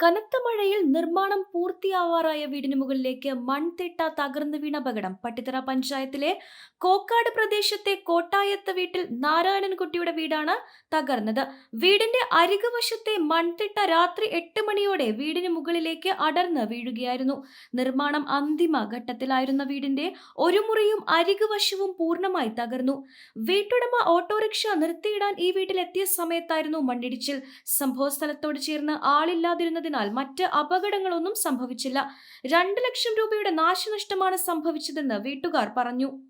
കനത്ത മഴയിൽ നിർമ്മാണം പൂർത്തിയാവാറായ വീടിന് മുകളിലേക്ക് മൺതിട്ട തകർന്നു വീണ അപകടം. പട്ടിത്തറ പഞ്ചായത്തിലെ കോക്കാട് പ്രദേശത്തെ കോട്ടായത്ത് വീട്ടിൽ നാരായണൻകുട്ടിയുടെ വീടാണ് തകർന്നത്. വീടിന്റെ അരികുവശത്തെ മൺതിട്ട രാത്രി എട്ട് മണിയോടെ വീടിന് മുകളിലേക്ക് അടർന്ന് വീഴുകയായിരുന്നു. നിർമ്മാണം അന്തിമ ഘട്ടത്തിലായിരുന്ന വീടിന്റെ ഒരു മുറിയും അരികുവശവും പൂർണമായി തകർന്നു. വീട്ടുടമ ഓട്ടോറിക്ഷ നിർത്തിയിടാൻ ഈ വീട്ടിലെത്തിയ സമയത്തായിരുന്നു മണ്ണിടിച്ചിൽ. സംഭവ സ്ഥലത്തോട് ചേർന്ന് ആളില്ലാതിരുന്നതിനാൽ മറ്റ് അപകടങ്ങളൊന്നും സംഭവിച്ചില്ല. രണ്ട് ലക്ഷം രൂപയുടെ നാശനഷ്ടമാണ് സംഭവിച്ചതെന്ന് വീട്ടുകാർ പറഞ്ഞു.